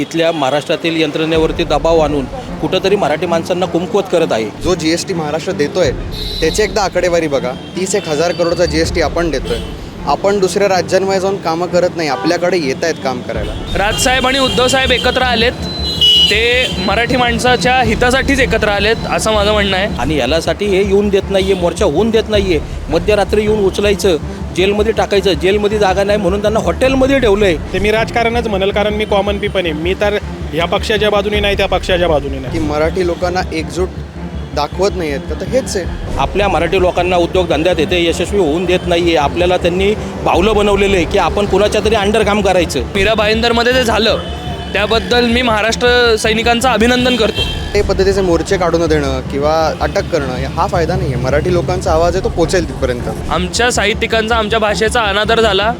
इथल्या महाराष्ट्रातील यंत्रणेवरती दबाव आणून कुठंतरी मराठी माणसांना कुमकुवत करत आहे. जो जी एस टी महाराष्ट्र देतोय त्याची एकदा आकडेवारी बघा. तीस एक हजार करोडचा जी एस टी आपण देतोय. आपण दुसऱ्या राज्यांमध्ये जाऊन कामं करत नाही. आपल्याकडे येत आहेत काम करायला. राजसाहेब आणि उद्धवसाहेब एकत्र आलेत. ते मराठी माणसाच्या हितासाठीच एकत्र आलेत असं माझं म्हणणं आहे. आणि यालासाठी हे येऊन देत नाहीये मोर्चा होऊन देत नाहीये. मध्यरात्री येऊन उचलायचं जेलमध्ये टाकायचं जेलमध्ये जागा नाही म्हणून त्यांना हॉटेलमध्ये ठेवलंय. ते मी राजकारणच म्हणेल कारण मी कॉमन पीपल आहे. मी तर ह्या पक्षाच्या बाजूने नाही त्या पक्षाच्या बाजूने नाही. की मराठी लोकांना एकजूट दाखवत नाही आहेत तर हेच आहे. आपल्या मराठी लोकांना उद्योगधंद्यात येते यशस्वी होऊन देत नाहीये. आपल्याला त्यांनी बावलं बनवलेलं आहे की आपण कुणाच्या तरी अंडर काम करायचं. मीरा भाईंदरमध्ये जे झालं. त्याबद्दल मी महाराष्ट्र सैनिकांचं अभिनंदन करतो. ते पद्धतीचे मोर्चे काढून देणं किंवा अटक करणं हा फायदा नाही आहे मराठी लोकांचा आवाज आहे तो पोचेल तिथपर्यंत. आमच्या साहित्यिकांचा आमच्या भाषेचा अनादर झाला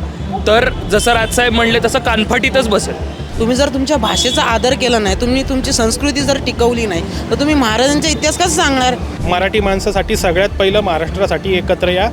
तर जसं राजसाहेब म्हणले तसं कानफाटीतच बसेल. तुम्ही जर तुमच्या भाषेचा आदर केला नाही तुम्ही तुमची संस्कृती जर टिकवली नाही तर तुम्ही महाराजांचा इतिहास कसं सांगणार? मराठी माणसासाठी सगळ्यात पहिलं महाराष्ट्रासाठी एकत्र या.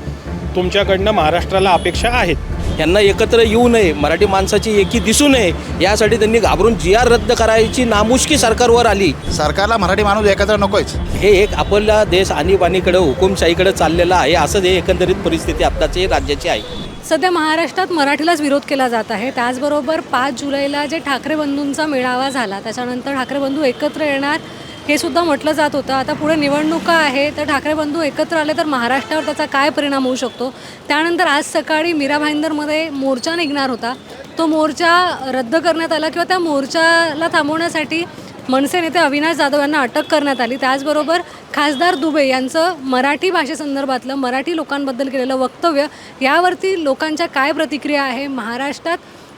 तुमच्याकडनं महाराष्ट्राला अपेक्षा आहेत. यांना एकत्र येऊ नये मराठी माणसाची एकी दिसू नये यासाठी त्यांनी घाबरून जी आर रद्द करायची नामुष्की सरकारवर आली. सरकारला मराठी माणूस एकत्र नकोच हे एक आपला देश आणीबाणीकडे हुकुमशाहीकडे चाललेला आहे असंच हे एकंदरीत परिस्थिती आत्ताची राज्याची आहे. सध्या महाराष्ट्रात मराठीलाच विरोध केला जात आहे. त्याचबरोबर पाच जुलैला जे ठाकरे बंधूंचा मेळावा झाला त्याच्यानंतर ठाकरे बंधू एकत्र येणार. हे सुद्धा म्हटलं जात होतं. आता पुढे निवडणुका आहे? तर ठाकरे बंधू एकत्र आले तर महाराष्ट्रावर त्याचा काय परिणाम होऊ शकतो? त्यानंतर आज सकाळी मीरा भाईंदरमध्ये मोर्चा निघणार होता. तो मोर्चा रद्द करण्यात आला किंवा त्या मोर्चाला थांबवण्यासाठी मनसे नेते अविनाश जाधव यांना अटक करण्यात आली. त्याचबरोबर खासदार दुबे यांचं मराठी भाषेसंदर्भातलं मराठी लोकांबद्दल केलेलं वक्तव्य यावरती लोकांच्या काय प्रतिक्रिया आहे? महाराष्ट्रात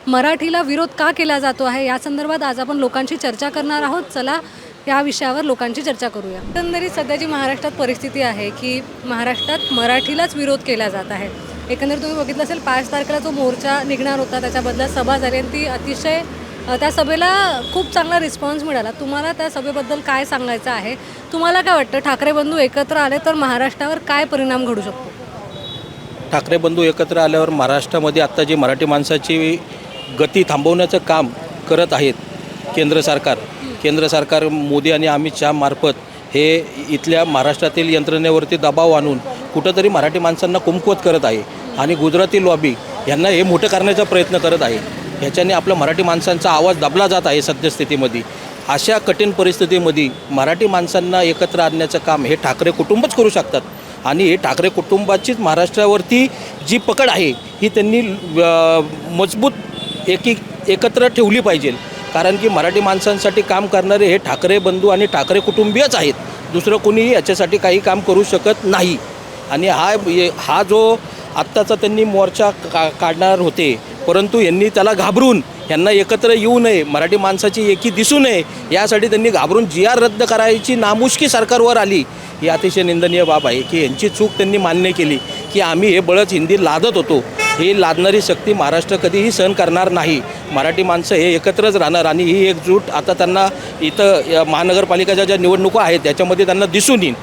मराठीला विरोध का केला जातो आहे? या संदर्भात आज आपण लोकांशी चर्चा करणार आहोत. चला या विषयावर लोकांची चर्चा करूया. एकंदरीत सध्याची महाराष्ट्रात परिस्थिती आहे की महाराष्ट्रात मराठीलाच विरोध केला जात आहे. एकंदरीत तुम्ही बघितलं असेल पाच तारखेला जो मोर्चा निघणार होता त्याच्याबद्दल सभा झाली आणि ती अतिशय त्या सभेला खूप चांगला रिस्पॉन्स मिळाला. तुम्हाला त्या सभेबद्दल काय सांगायचं आहे? तुम्हाला काय वाटतं? ठाकरे बंधू एकत्र आले तर महाराष्ट्रावर काय परिणाम घडू शकतो? ठाकरे बंधू एकत्र आल्यावर महाराष्ट्रामध्ये आत्ता जी मराठी माणसाची गती थांबवण्याचं काम करत आहेत केंद्र सरकार. केंद्र सरकार मोदी आणि अमित शहा मार्फत हे इथल्या महाराष्ट्रातील यंत्रणेवरती दबाव आणून कुठंतरी मराठी माणसांना कुमकुवत करत आहे आणि गुजराती लॉबी यांना हे मोठं करण्याचा प्रयत्न करत आहे. ह्याच्याने आपल्या मराठी माणसांचा आवाज दाबला जात आहे सद्यस्थितीमध्ये. अशा कठीण परिस्थितीमध्ये मराठी माणसांना एकत्र आणण्याचं काम हे ठाकरे कुटुंबच करू शकतात. आणि हे ठाकरे कुटुंबाचीच महाराष्ट्रावरती जी पकड आहे ही त्यांनी मजबूत एकी एकत्र ठेवली पाहिजे. कारण की मराठी माणसांसाठी काम करणारे हे ठाकरे बंधू आणि ठाकरे कुटुंबीयच आहेत. दुसरं कोणीही याच्यासाठी काही काम करू शकत नाही. आणि हा हा जो आत्ताचा त्यांनी मोर्चा का काढणार होते परंतु यांनी त्याला घाबरून यांना एकत्र येऊ नये मराठी माणसाची एकी दिसू नये यासाठी त्यांनी घाबरून जी आर रद्द करायची नामुष्की सरकारवर आली. ही अतिशय निंदनीय बाब आहे की यांची चूक त्यांनी मान्य केली की आम्ही हे बळच हिंदी लादत होतो. ही लादणारी शक्ती महाराष्ट्र कधीही सहन करणार नाही. मराठी माणसं हे एकत्रच राहणार आणि ही एकजूट आता त्यांना इथं महानगरपालिकेच्या ज्या निवडणुका आहेत त्याच्यामध्ये त्यांना दिसून येईल.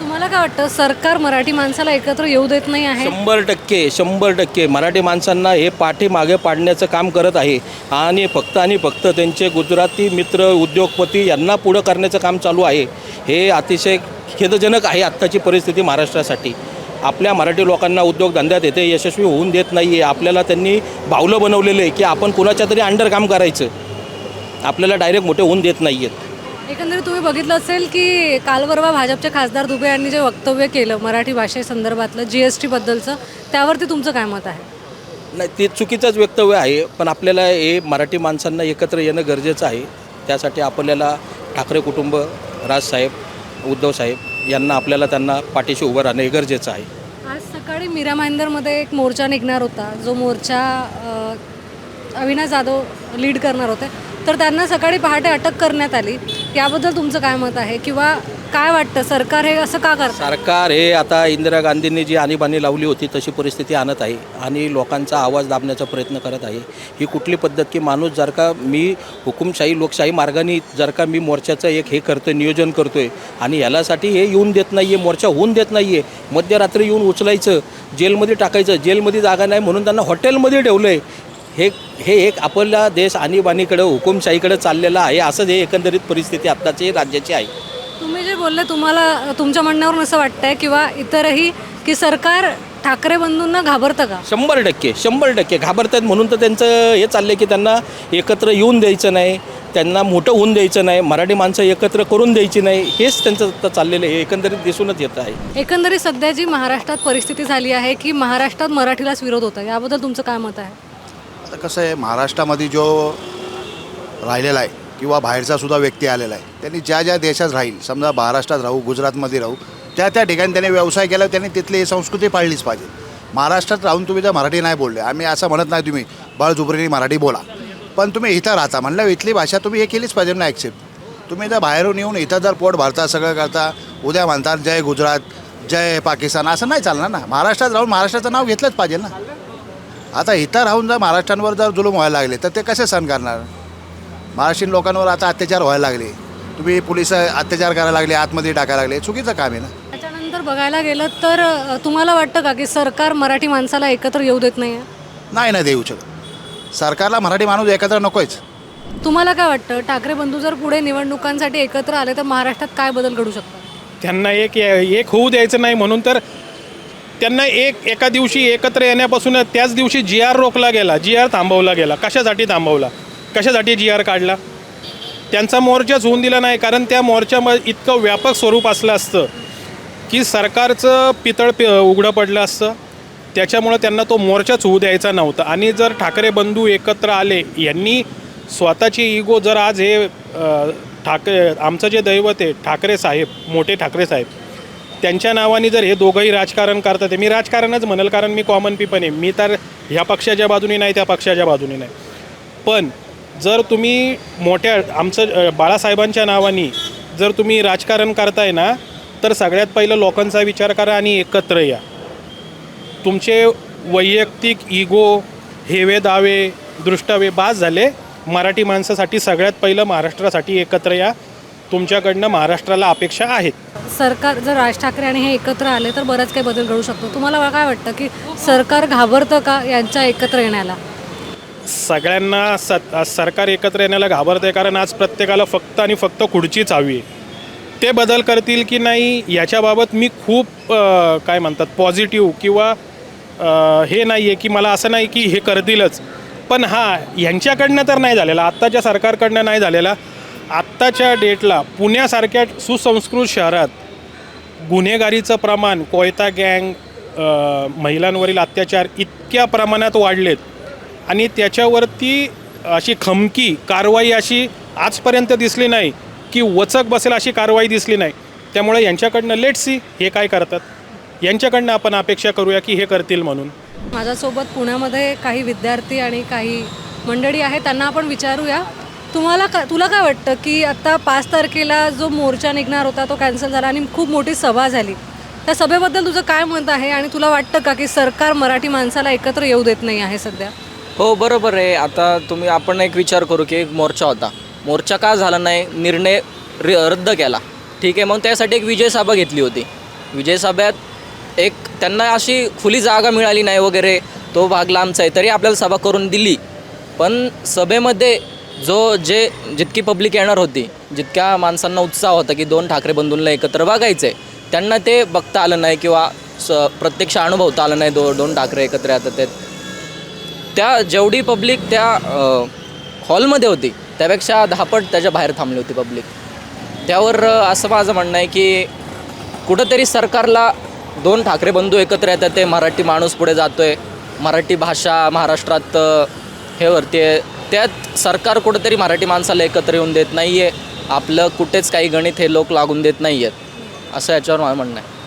तुम्हाला काय वाटतं? सरकार मराठी माणसाला एकत्र येऊ देत नाही आहे? शंभर टक्के शंभर टक्के. मराठी माणसांना हे पाठीमागे पाडण्याचं काम करत आहे. आणि फक्त आणि फक्त त्यांचे गुजराती मित्र उद्योगपती यांना पुढं करण्याचं काम चालू आहे. हे अतिशय खेदजनक आहे आत्ताची परिस्थिती महाराष्ट्रासाठी. आपल्या मराठी लोकांना उद्योगधंद्यात येते यशस्वी होऊन देत नाही आहे आपल्याला त्यांनी बावलं बनवलेलं आहे की आपण कुणाच्या तरी अंडर काम करायचं. आपल्याला डायरेक्ट मोठे होऊन देत नाही आहेत एकंदरीत तुम्ही बघितलं असेल की काल परवा भाजपचे खासदार दुबे यांनी जे वक्तव्य केलं मराठी भाषेसंदर्भातलं जी एस टीबद्दलचं त्यावरती तुमचं काय मत आहे? नाही ते चुकीचंच वक्तव्य आहे पण आपल्याला हे मराठी माणसांना एकत्र येणं गरजेचं आहे. त्यासाठी आपल्याला ठाकरे कुटुंब राजसाहेब उद्धवसाहेब यांना आपल्याला त्यांना पाठीशी उभं राहणं हे गरजेचं आहे. आज सकाळी मीरा भाईंदरमध्ये एक मोर्चा निघणार होता. जो मोर्चा अ, अविनाश जाधव लीड करणार होते. तर त्यांना सकाळी पहाटे अटक करण्यात आली. याबद्दल तुमचं काय मत आहे? किंवा काय वाटतं? सरकार हे असं का करतं? सरकार हे आता इंदिरा गांधींनी जी आणीबाणी लावली होती तशी परिस्थिती आणत आहे आणि लोकांचा आवाज दाबण्याचा प्रयत्न करत आहे. ही कुठली पद्धत की माणूस जर का मी हुकुमशाही लोकशाही मार्गाने जर का मी मोर्चाचं एक हे करतो नियोजन करतोय आणि यालासाठी हे येऊन देत नाही आहे मोर्चा होऊन देत नाही आहे मध्यरात्री येऊन उचलायचं जेलमध्ये टाकायचं जेलमध्ये जागा नाही म्हणून त्यांना हॉटेलमध्ये ठेवलं आहे हे हे एक आपला देश आणीबाणीकडं हुकुमशाहीकडे चाललेला आहे असंच हे एकंदरीत परिस्थिती आत्ताची राज्याची आहे. तुम्ही जे बोलले तुम्हाला तुमच्या म्हणण्यावरून असं वाटतंय किंवा इतरही की सरकार ठाकरे बंधूंना घाबरतं का? शंभर टक्के शंभर टक्के. घाबरतात म्हणून तर त्यांचं हे चाललं की त्यांना एकत्र येऊन द्यायचं नाही त्यांना मोठं होऊन द्यायचं नाही मराठी माणसं एकत्र करून द्यायची नाही हेच त्यांचं आता चाललेलं आहे. हे एकंदरीत दिसूनच येत आहे. एकंदरीत सध्या जी महाराष्ट्रात परिस्थिती झाली आहे की महाराष्ट्रात मराठीलाच विरोध होता याबद्दल तुमचं काय मत आहे? आता कसं आहे महाराष्ट्रामध्ये जो राहिलेला आहे किंवा बाहेरचा सुद्धा व्यक्ती आलेला आहे त्यांनी ज्या ज्या देशात राहील समजा महाराष्ट्रात राहू गुजरातमध्ये राहू त्या त्या ठिकाणी त्यांनी व्यवसाय केला त्यांनी तिथली संस्कृती पाळलीच पाहिजे. महाराष्ट्रात राहून तुम्ही जर मराठी नाही बोलले आम्ही असं म्हणत नाही तुम्ही बळजुबरीने मराठी बोला. पण तुम्ही इथं राहता म्हणलं इथली भाषा तुम्ही हे केलीच पाहिजे ना ॲक्सेप्ट तुम्ही जर बाहेरून येऊन इथं जर पोट भरता सगळं करता उद्या म्हणतात जय गुजरात जय पाकिस्तान असं नाही चालणार ना. महाराष्ट्रात राहून महाराष्ट्राचं नाव घेतलंच पाहिजे ना. आता इथं राहून जर महाराष्ट्रांवर जर जुलूम व्हायला लागले तर ते कसे सहन करणार? महाराष्ट्रीयन लोकांवर आता अत्याचार व्हायला लागले. तुम्ही पोलीस अत्याचार करायला लागले आतमध्ये टाकायला लागले. चुकीचं काम आहे ना? त्याच्यानंतर बघायला गेलं तर अ, तुम्हाला वाटतं का की सरकार मराठी माणसाला एकत्र येऊ देत नाही आहे नाही ना देऊ शकत. सरकारला मराठी माणूस एकत्र नकोच तुम्हाला काय वाटतं? ठाकरे बंधू जर पुढे निवडणुकांसाठी एकत्र आले तर महाराष्ट्रात काय बदल घडू शकतात? त्यांना एक एक होऊ द्यायचं नाही म्हणून तर त्यांना एक एका दिवशी एकत्र येण्यापासून त्याच दिवशी जी आर रोखला गेला जी आर थांबवला गेला. कशासाठी थांबवला? कशासाठी जी आर काढला? त्यांचा मोर्चाच होऊन दिला नाही कारण त्या मोर्चामध्ये इतकं व्यापक स्वरूप असलं असतं की सरकारचं पितळ पि उघडं पडलं असतं. त्याच्यामुळं त्यांना तो मोर्चाच होऊ द्यायचा नव्हता. आणि जर ठाकरे बंधू एकत्र आले यांनी स्वतःची इगो जर आज हे ठाकरे आमचं जे दैवत आहे ठाकरे साहेब मोठे ठाकरे साहेब त्यांच्या नावाने जर हे दोघंही राजकारण करतात आहे, मी राजकारणच म्हणेल कारण मी कॉमन पीपन आहे. मी तर ह्या पक्षाच्या बाजूने नाही त्या पक्षाच्या बाजूने नाही. पण जर तुम्ही मोठ्या आमचं बाळासाहेबांच्या नावाने जर तुम्ही राजकारण करताय ना तर सगळ्यात पहिलं लोकांचा विचार करा आणि एकत्र या. तुमचे वैयक्तिक इगो हेवे दावे दृष्टावे बाद झाले. मराठी माणसासाठी सगळ्यात पहिलं महाराष्ट्रासाठी एकत्र या. तुमच्याकडनं महाराष्ट्राला अपेक्षा आहेत. सरकार जर राज ठाकरे आणि हे एकत्र आले तर बरंच काही बदल घडू शकतो. तुम्हाला काय वाटतं की सरकार घाबरतं का यांच्या एकत्र येण्याला? सगळ्यांना सत सरकार एकत्र येण्याला घाबरत आहे कारण आज प्रत्येकाला फक्त आणि फक्त खुर्चीच हवी आहे. ते बदल करतील की नाही याच्याबाबत मी खूप अ, काय म्हणतात पॉझिटिव्ह किंवा अ, हे नाही आहे की मला असं नाही की हे करतीलच. पण हां ह्यांच्याकडनं तर नाही झालेला आत्ताच्या सरकारकडनं नाही झालेला. आत्ताच्या डेटला पुण्यासारख्या सुसंस्कृत शहरात गुन्हेगारीचं प्रमाण कोयता गँग अ, महिलांवरील अत्याचार इतक्या प्रमाणात वाढलेत. आणि त्याच्यावरती अशी खमकी कारवाई अशी आजपर्यंत दिसली नाही की वचक बसेल अशी कारवाई दिसली नाही. त्यामुळे यांच्याकडनं लेट सी हे काय करतात. यांच्याकडनं आपण अपेक्षा करूया की हे करतील म्हणून. माझ्यासोबत पुण्यामध्ये काही विद्यार्थी आणि काही मंडळी आहे त्यांना आपण विचारूया. तुम्हाला का तुला काय वाटतं की आत्ता पाच तारखेला जो मोर्चा निघणार होता तो कॅन्सल झाला आणि खूप मोठी सभा झाली. त्या सभेबद्दल तुझं काय मत आहे? आणि तुला वाटतं का की सरकार मराठी माणसाला एकत्र येऊ देत नाही आहे सध्या? हो बरोबर आहे. आता तुम्ही आपण एक विचार करू की एक मोर्चा होता. मोर्चा का झाला नाही? निर्णय र रद्द केला. ठीक आहे मग त्यासाठी एक विजय सभा घेतली होती. विजय सभेत एक त्यांना अशी खुली जागा मिळाली नाही वगैरे. तो भाग लांबचा आहे तरी आपल्याला सभा करून दिली. पण सभेमध्ये जो जे जितकी पब्लिक येणार होती जितक्या माणसांना उत्साह होता की दोन ठाकरे बंधूंना एकत्र बघायचं आहे त्यांना ते बघता आलं नाही किंवा स प्रत्यक्ष अनुभवता आलं नाही दो दोन ठाकरे एकत्र येतात ते त्या जेवढी पब्लिक त्या हॉलमध्ये होती त्यापेक्षा दहापट त्याच्या बाहेर थांबली होती पब्लिक. त्यावर असं माझं म्हणणं आहे की कुठंतरी सरकारला दोन ठाकरे बंधू एकत्र येतात ते मराठी माणूस पुढे जातो आहे मराठी भाषा महाराष्ट्रात हे वरती आहे. त्यात सरकार कुठंतरी मराठी माणसाला एकत्र येऊन देत नाही आहे आपलं कुठेच काही गणित हे लोक लागून देत नाही आहेत असं याच्यावर माझं म्हणणं आहे.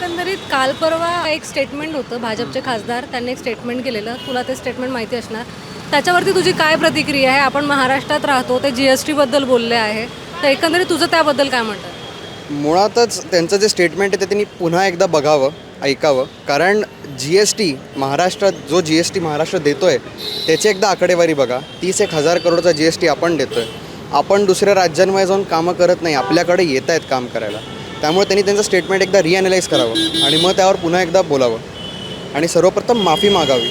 एकंदरीत काल परवा एक स्टेटमेंट होतं भाजपचे खासदार त्यांनी एक स्टेटमेंट केलेलं तुला ते स्टेटमेंट माहिती असणार. त्याच्यावरती तुझी काय प्रतिक्रिया आहे? आपण महाराष्ट्रात राहतो ते जी एस टीबद्दल बोलले आहे. तर एकंदरीत तुझं त्याबद्दल काय म्हणतात? मुळातच त्यांचं जे स्टेटमेंट आहे ते त्यांनी पुन्हा एकदा बघावं ऐकावं. कारण जी एस टी महाराष्ट्रात जो जी एस टी महाराष्ट्र देतो आहे त्याची एकदा आकडेवारी बघा. तीस एक हजार करोडचा जी एस टी आपण देतो आहे आपण दुसऱ्या राज्यांमध्ये जाऊन कामं करत नाही आपल्याकडे येत आहेत काम करायला. त्यामुळे त्यांनी त्यांचं स्टेटमेंट एकदा रिअनालाइज करावं आणि मग त्यावर पुन्हा एकदा बोलावं. आणि सर्वप्रथम माफी मागावी.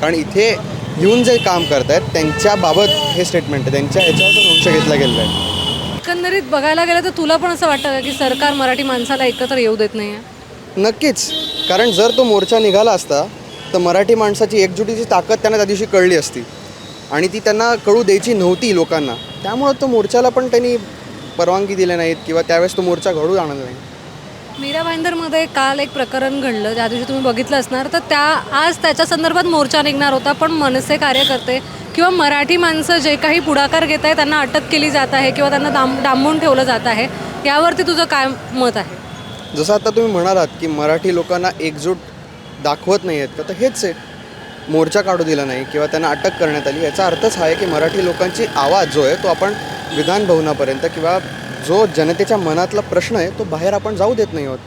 कारण इथे घेऊन जे काम करतायत त्यांच्याबाबत हे स्टेटमेंट आहे. त्यांच्या ह्याच्यावर अंश घेतला गेलेला आहे. एकंदरीत बघायला गेलं तर तुला पण असं वाटतं का की सरकार मराठी माणसाला एकत्र येऊ देत नाही आहे नक्कीच. कारण जर तो मोर्चा निघाला असता तर मराठी माणसाची एकजुटीची ताकद त्यांना त्या दिवशी कळली असती. आणि ती त्यांना कळू द्यायची नव्हती लोकांना. त्यामुळं तो मोर्चाला पण त्यांनी परवानगी दिली नाहीत किंवा त्यावेळेस तो मोर्चा घडू आणला नाही. मीरा भाईंदरमध्ये काल एक प्रकरण घडलं ज्या दिवशी तुम्ही बघितलं असणार तर त्या आज त्याच्या संदर्भात मोर्चा निघणार होता पण मनसे कार्यकर्ते किंवा मराठी माणसं जे काही पुढाकार घेत आहे त्यांना अटक केली जात आहे किंवा त्यांना डांब डांबून ठेवलं जात आहे यावरती तुझं काय मत आहे? जसं आता तुम्ही म्हणालात की मराठी लोकांना एकजूट दाखवत नाही आहेत का तर हेच आहे. मोर्चा काढू दिला नाही किंवा त्यांना अटक करण्यात आली याचा अर्थच हा आहे की मराठी लोकांची आवाज जो आहे तो आपण विधान भवनापर्यंत किंवा जो जनतेच्या मनातला प्रश्न आहे तो बाहेर आपण जाऊ देत नाही आहोत.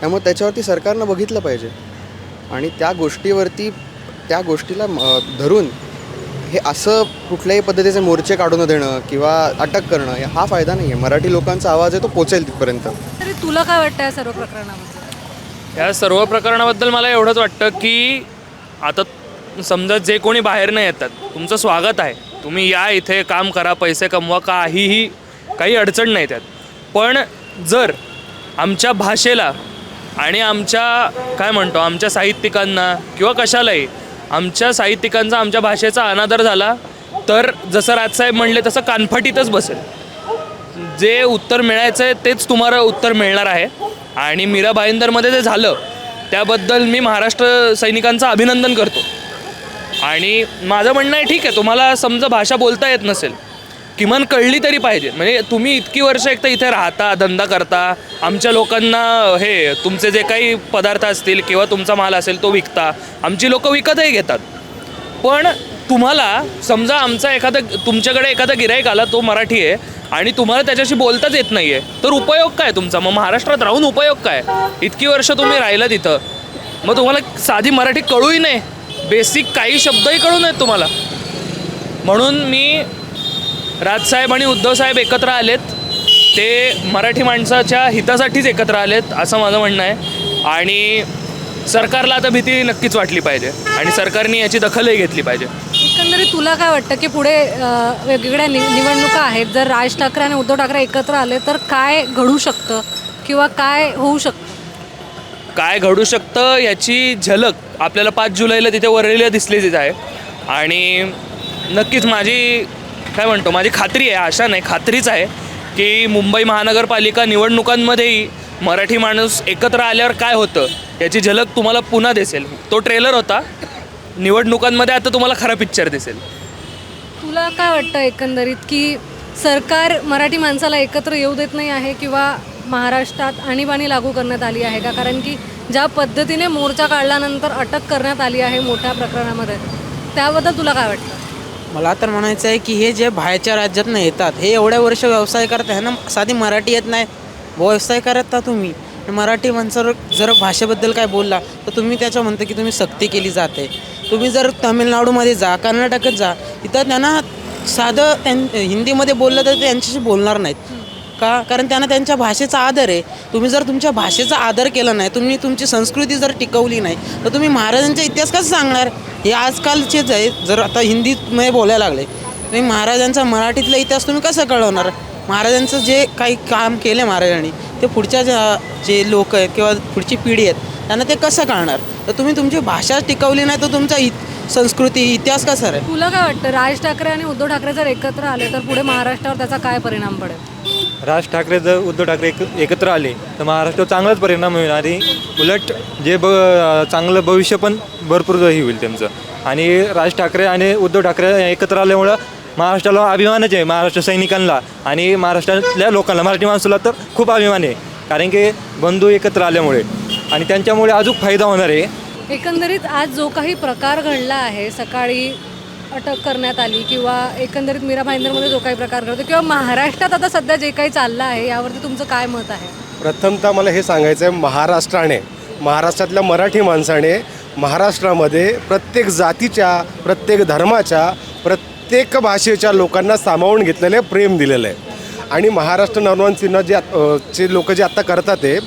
त्यामुळे त्याच्यावरती सरकारनं बघितलं पाहिजे. आणि त्या गोष्टीवरती त्या गोष्टीला धरून हे असं कुठल्याही पद्धतीचे मोर्चे काढून देणं किंवा अटक करणं हे हा फायदा नाही आहे. मराठी लोकांचा आवाज आहे तो पोचेल तिथपर्यंत. तरी तुला काय वाटतं या सर्व प्रकरणाबद्दल? या सर्व प्रकरणाबद्दल मला एवढंच वाटतं की आता समजा जे कोणी बाहेरनं येतात तुमचं स्वागत आहे. तुम्ही या इथे काम करा पैसे कमवा काहीही काही अडचण नाही त्यात. पण जर आमच्या भाषेला आणि आमच्या काय म्हणतो आमच्या साहित्यिकांना किंवा कशालाही आमच्या साहित्यिकांचा आमच्या भाषेचा अनादर झाला तर जसं राजसाहेब म्हणले तसं कानफाटीतच बसेल. जे उत्तर मिळायचं आहे तेच तुम्हाला उत्तर मिळणार आहे. आणि मीरा भाईंदरमध्ये जे झालं त्याबद्दल मी महाराष्ट्र सैनिकांचं अभिनंदन करतो. आणि माझं म्हणणं आहे ठीक आहे तुम्हाला समजा भाषा बोलता येत नसेल किमान कळली तरी पाहिजे. म्हणजे तुम्ही इतकी वर्ष एक तर इथे राहता धंदा करता आमच्या लोकांना हे तुमचे जे काही पदार्थ असतील किंवा तुमचा माल असेल तो विकता आमची लोकं विकतही घेतात. पण तुम्हाला समजा आमचा एखादा तुमच्याकडे एखादा गिराईक आला तो मराठी आहे आणि तुम्हाला त्याच्याशी बोलताच येत नाही आहे तर उपयोग काय तुमचा? मग महाराष्ट्रात राहून उपयोग काय? इतकी वर्ष तुम्ही राहिलं तिथं मग तुम्हाला साधी मराठी कळूही नाही. बेसिक काही शब्दही कळू नयेत तुम्हाला. म्हणून मी राजसाहेब आणि उद्धवसाहेब एकत्र आलेत. ते मराठी माणसाच्या हितासाठीच एकत्र आलेत असं माझं म्हणणं आहे. आणि सरकारला आता भीती नक्कीच वाटली पाहिजे आणि सरकारने याची दखलही घेतली पाहिजे. एकंदरीत तुला काय वाटतं की पुढे वेगवेगळ्या नि निवडणुका आहेत? जर राज ठाकरे आणि उद्धव ठाकरे एकत्र आले तर काय घडू शकतं? किंवा काय होऊ शकतं? काय घडू शकतं याची झलक आपल्याला पाच जुलैला तिथे वरळीला दिसलीच आहे. आणि नक्कीच माझी काय म्हणतो माझी खात्री आहे आशा नाही खात्रीच आहे की मुंबई महानगरपालिका निवडणुकांमध्येही मराठी माणूस एकत्र आल्यावर काय होतं याची झलक तुम्हाला पुन्हा दिसेल. तो ट्रेलर होता निवडणुकांमध्ये आता तुम्हाला खरा पिक्चर दिसेल. तुला काय वाटतं एकंदरीत की सरकार मराठी माणसाला एकत्र येऊ देत नाही आहे किंवा महाराष्ट्रात आणीबाणी लागू करण्यात आली आहे का? कारण की ज्या पद्धतीने मोर्चा काढल्यानंतर अटक करण्यात आली आहे मोठ्या प्रकरणामध्ये त्याबद्दल तुला काय वाटतं? मला तर म्हणायचं आहे की हे जे बाहेरच्या राज्यातनं येतात हे एवढ्या वर्ष व्यवसाय करत आहे ना साधी मराठी येत नाही. व्यवसाय करता तुम्ही? मराठी माणसावर जर भाषेबद्दल काय बोलला तर तुम्ही त्याच्या म्हणतं की तुम्ही सक्ती केली जाते. तुम्ही जर तामिळनाडूमध्ये जा कर्नाटकात जा तिथं त्यांना साधं त्यां हिंदीमध्ये बोललं तर ते त्यांच्याशी बोलणार नाहीत. का? कारण त्यांना त्यांच्या भाषेचा आदर आहे. तुम्ही जर तुमच्या भाषेचा आदर केला नाही तुम्ही तुमची संस्कृती जर टिकवली नाही तर तुम्ही महाराजांचा इतिहास कसं सांगणार? हे आजकालचेच आहे जर आता हिंदीमध्ये बोलायला लागले तुम्ही महाराजांचा मराठीतला इतिहास तुम्ही कसं कळवणार? महाराजांचं जे काही काम केलं महाराजांनी ते पुढच्या ज्या जे लोक आहेत किंवा पुढची पिढी आहेत त्यांना ते कसं कळणार? तर तुम्ही तुमची भाषा टिकवली नाही तर तुमचा इत संस्कृती इतिहास कसा आहे तुला काय वाटतं? राज ठाकरे आणि उद्धव ठाकरे जर एकत्र आले तर पुढे महाराष्ट्रावर त्याचा काय परिणाम पडेल? राज ठाकरे जर उद्धव ठाकरे एक एकत्र आले तर महाराष्ट्रावर चांगलाच परिणाम होईल आणि उलट जे ब चांगलं भविष्य पण भरपूर हे होईल त्यांचं. आणि राज ठाकरे आणि उद्धव ठाकरे एकत्र आल्यामुळं महाराष्ट्राला अभिमानच आहे महाराष्ट्र सैनिकांना. आणि महाराष्ट्रातल्या लोकांना मराठी माणसाला तर खूप अभिमान आहे कारण की बंधू एकत्र आल्यामुळे. आणि त्यांच्यामुळे अजून फायदा होणार आहे. एकंदरीत आज जो काही प्रकार घडला आहे सकाळी अटक करण्यात आली किंवा एकंदरीत मीरा भाईंदरमध्ये जो काही प्रकार घडतो किंवा महाराष्ट्रात आता सध्या जे काही चाललं आहे यावरती तुमचं काय मत आहे? प्रथमतः मला हे सांगायचं आहे महाराष्ट्राने महाराष्ट्रातल्या मराठी माणसाने महाराष्ट्रामध्ये प्रत्येक जातीच्या प्रत्येक धर्माच्या प्रत्येक भाषेच्या लोकांना सामावून घेतलेलं आहे प्रेम दिलेलं. आहे आणि महाराष्ट्र नवनवन सिन्हा जे चे लोक जे आत्ता करतात आहे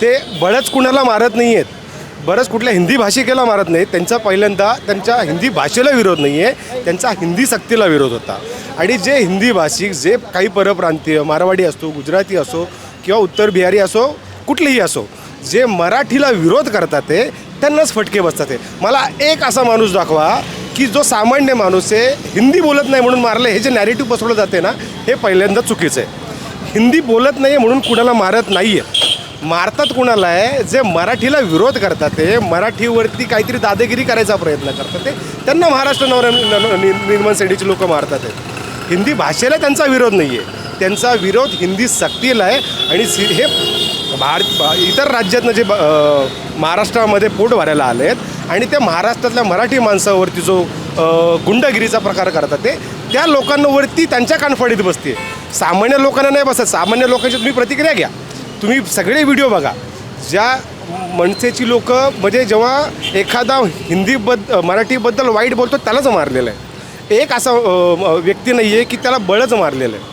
ते बळच कुणाला मारत नाही आहेत बरंच कुठल्या हिंदी भाषिकेला मारत नाही. त्यांचा पहिल्यांदा त्यांच्या हिंदी भाषेला विरोध नाही आहे त्यांचा हिंदी सक्तीला विरोध होता. आणि जे हिंदी भाषिक जे काही परप्रांतीय मारवाडी असतो गुजराती असो किंवा उत्तर बिहारी असो कुठलेही असो जे मराठीला विरोध करतात ते त्यांनाच फटके बसतात ते. मला एक असा माणूस दाखवा की जो सामान्य माणूस आहे हिंदी बोलत नाही म्हणून मारलं हे जे नॅरेटिव्ह पसरवलं जाते ना हे पहिल्यांदा चुकीचं आहे. हिंदी बोलत नाही म्हणून कुणाला मारत नाही आहे मारतात कुणाला आहे? जे मराठीला विरोध करतात ते मराठीवरती काहीतरी दादागिरी करायचा प्रयत्न करतात ते. त्यांना महाराष्ट्र नवर निर्माण सेनेची लोक मारतात आहेत. हिंदी भाषेला त्यांचा विरोध नाही आहे त्यांचा विरोध हिंदी सक्तीला आहे आणि सी हे भारत इतर राज्यातनं जे ब- महाराष्ट्रामध्ये पोट भरायला आले आहेत आणि त्या महाराष्ट्रातल्या मराठी माणसावरती जो गुंडगिरीचा प्रकार करतात ते त्या लोकांवरती त्यांच्या कानफडीत बसते. सामान्य लोकांना नाही बसत. सामान्य लोकांची तुम्ही प्रतिक्रिया घ्या. तुम्ही सगळे व्हिडिओ बघा. ज्या मनसेची लोक म्हणजे जेव्हा एखादा हिंदीबद्द मराठीबद्दल वाईट बोलतो त्यालाच मारलेलं आहे. एक असा व्यक्ती नाही आहे की त्याला बळच मारलेलं आहे.